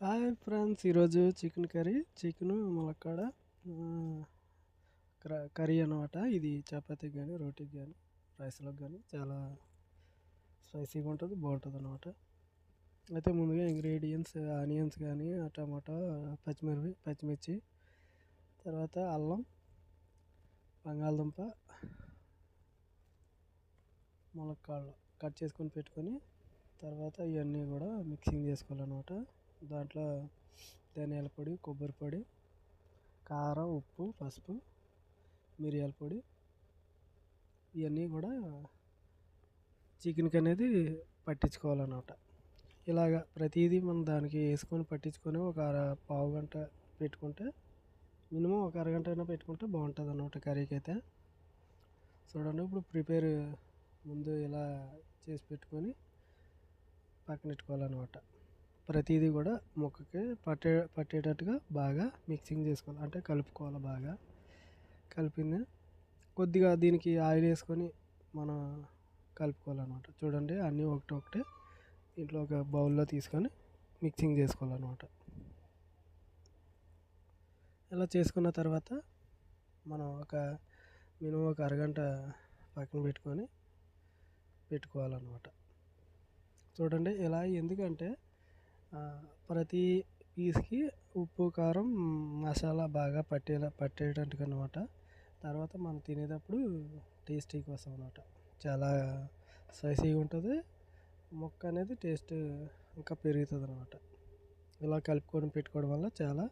Hi friends ఈరోజు chicken curry chicken ములక్కాడ curry అనమాట ఇది చపాతీకి కానీ రోటీకి కానీ రైస్లోకి కానీ చాలా స్పైసీగా ఉంటుంది బాగుంటుంది అనమాట అయితే ముందుగా ఇంగ్రీడియంట్స్ ఆనియన్స్ కానీ టమాటా పచ్చిమిర్చి పచ్చిమిర్చి తర్వాత అల్లం బంగాళదుంప ములక్కాడలు కట్ చేసుకొని పెట్టుకొని తర్వాత ఇవన్నీ కూడా మిక్సింగ్ చేసుకోవాలన్నమాట. దాంట్లో ధనియాల పొడి కొబ్బరి పొడి కారం ఉప్పు పసుపు మిరియాల పొడి. ఇవన్నీ కూడా చికెన్కి అనేది పట్టించుకోవాలన్నమాట. ఇలాగ ప్రతిదీ మనం దానికి వేసుకొని పట్టించుకొని ఒక అర పావు గంట పెట్టుకుంటే మినిమం ఒక అరగంట అయినా పెట్టుకుంటే బాగుంటుంది అన్నమాట కర్రీకి అయితే చూడండి ఇప్పుడు ప్రిపేర్ ముందు ఇలా చేసి పెట్టుకొని పక్కన పెట్టుకోవాలన్నమాట. ప్రతిదీ కూడా ముక్కకి పట్టే పట్టేటట్టుగా బాగా మిక్సింగ్ చేసుకోవాలి. అంటే కలుపుకోవాలి బాగా. కలిపింది కొద్దిగా దీనికి ఆయిల్ వేసుకొని మనం కలుపుకోవాలన్నమాట. చూడండి అన్నీ ఒకటి ఒకటి దీంట్లో ఒక బౌల్లో తీసుకొని మిక్సింగ్ చేసుకోవాలన్నమాట. ఇలా చేసుకున్న తర్వాత మనం ఒక మినిమం ఒక అరగంట పక్కన పెట్టుకొని పెట్టుకోవాలన్నమాట. చూడండి ఇలా ఎందుకంటే ప్రతి పీస్కి ఉప్పు కారం మసాలా బాగా పట్టేలా పట్టేటట్టుగా అనమాట తర్వాత మనం తినేటప్పుడు టేస్టీ కోసం అనమాట చాలా స్పైసీగా ఉంటుంది. ముక్క అనేది టేస్ట్ ఇంకా పెరుగుతుంది అనమాట ఇలా కలుపుకొని పెట్టుకోవడం వల్ల చాలా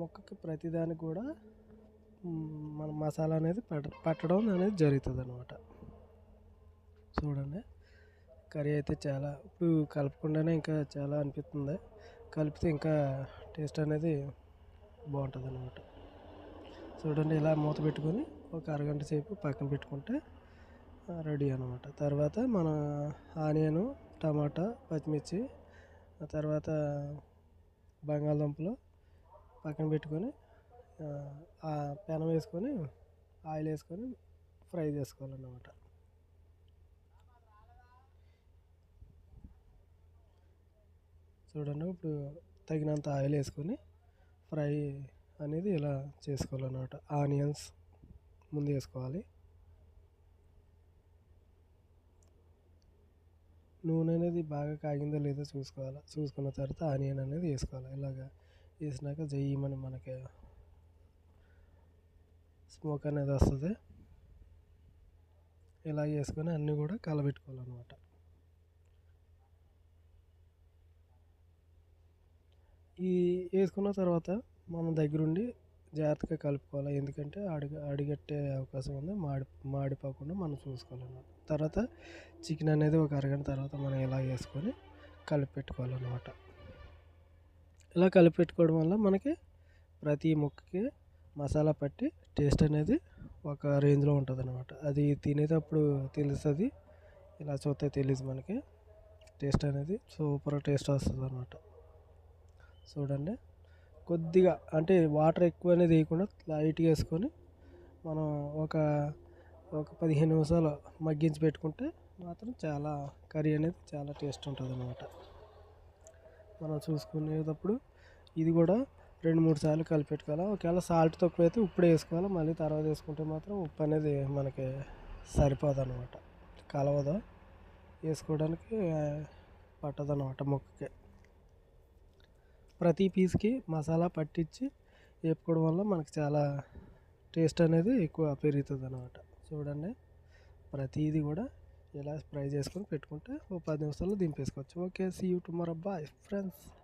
ముక్కకి ప్రతిదానికి కూడా మన మసాలా అనేది పట్ట పట్టడం అనేది జరుగుతుంది అనమాట చూడండి. కర్రీ అయితే చాలా ఇప్పుడు కలపకుండానే ఇంకా చాలా అనిపిస్తుంది. కలిపితే ఇంకా టేస్ట్ అనేది బాగుంటుంది అనమాట చూడండి ఇలా మూత పెట్టుకొని ఒక అరగంట సేపు పక్కన పెట్టుకుంటే రెడీ అనమాట తర్వాత మన ఆనియన్ టమాటా పచ్చిమిర్చి తర్వాత బంగాళదుంపలు పక్కన పెట్టుకొని పెనం వేసుకొని ఆయిల్ వేసుకొని ఫ్రై చేసుకోవాలన్నమాట. చూడండి. ఇప్పుడు తగినంత ఆయిల్ వేసుకొని ఫ్రై అనేది ఇలా చేసుకోవాలన్నమాట. ఆనియన్స్ ముందు వేసుకోవాలి. నూనె అనేది బాగా కాగిందో లేదో చూసుకోవాలి? చూసుకున్న తర్వాత ఆనియన్ అనేది వేసుకోవాలి. ఇలాగ వేసినాక జయ్యమని మనకి స్మోక్ అనేది వస్తుంది. ఇలా వేసుకొని అన్నీ కూడా కలబెట్టుకోవాలన్నమాట. ఈ వేసుకున్న తర్వాత మనం దగ్గరుండి జాగ్రత్తగా కలుపుకోవాలి. ఎందుకంటే అడుగు అడిగట్టే అవకాశం ఉంది. మాడి మాడిపోకుండా మనం చూసుకోవాలన్నమాట. తర్వాత చికెన్ అనేది ఒక అరగంట తర్వాత మనం ఇలా వేసుకొని కలిపి పెట్టుకోవాలన్నమాట ఇలా కలిపి పెట్టుకోవడం వల్ల మనకి ప్రతి ముక్కకి మసాలా పట్టి టేస్ట్ అనేది ఒక రేంజ్లో ఉంటుంది అనమాట అది తినేటప్పుడు తెలుస్తుంది. ఇలా చూస్తే తెలియదు మనకి. టేస్ట్ అనేది సూపర్ టేస్ట్ వస్తుంది అనమాట చూడండి. కొద్దిగా అంటే వాటర్ ఎక్కువ అనేది వేయకుండా లైట్గా వేసుకొని మనం ఒక ఒక పదిహేను నిమిషాలు మగ్గించి పెట్టుకుంటే మాత్రం చాలా కర్రీ అనేది చాలా టేస్ట్ ఉంటుంది అనమాట మనం చూసుకునేటప్పుడు ఇది కూడా రెండు మూడు సార్లు కలిపి పెట్టుకోవాలి? ఒకవేళ సాల్ట్ తక్కువ అయితే ఇప్పుడు వేసుకోవాలి? మళ్ళీ తర్వాత వేసుకుంటే మాత్రం ఉప్పు అనేది మనకి సరిపోదు అనమాట కలవదు. వేసుకోవడానికి పట్టదు అనమాట ముక్కకి. ప్రతి పీస్కి మసాలా పట్టించి వేపుకోవడం వల్ల మనకు చాలా టేస్ట్ అనేది ఎక్కువ పెరుగుతుంది అనమాట చూడండి. ప్రతిదీ కూడా ఇలా ఫ్రై చేసుకొని పెట్టుకుంటే ఓ పది నిమిషాల్లో దింపేసుకోవచ్చు. Okay. See you tomorrow. Bye friends.